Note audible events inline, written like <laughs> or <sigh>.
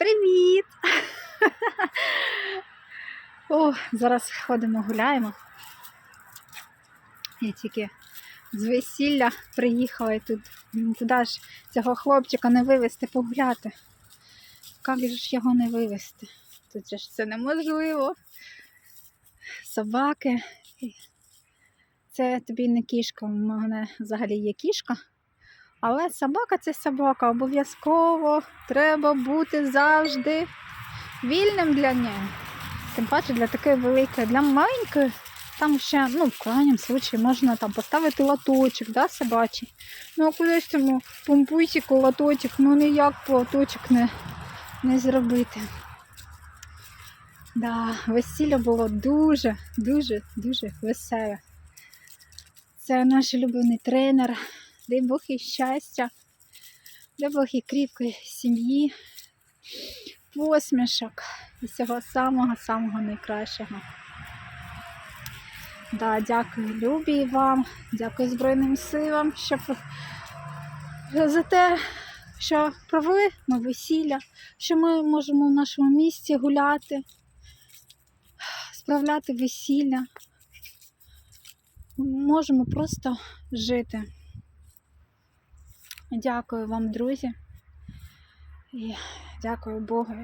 Привіт! <laughs> О, зараз ходимо, гуляємо. Я тільки з весілля приїхала і тут туди ж цього хлопчика не вивезти погуляти. Як же ж його не вивезти? Тут же ж це неможливо. Собаки. Це тобі не кішка, у мене взагалі є кішка. Але собака це собака. Обов'язково треба бути завжди вільним для неї. Тим паче для такої великої, для маленької, там ще, ну, в крайньому случаї можна там поставити лоточок, да, собачий. Ну, а кудись тому помпусіку лоточок, ну ніяк лоточок не, не зробити. Да, весілля було дуже, дуже, дуже веселе. Це наш улюблений тренер. Дай Бог і щастя, дай Бог і кріпкої сім'ї, посмішок і всього самого-самого найкращого. Да, дякую Любі вам, дякую Збройним силам, що за те, що провели ми весілля, що ми можемо в нашому місті гуляти, справляти весілля. Можемо просто жити. Дякую вам, друзі. І дякую Богу,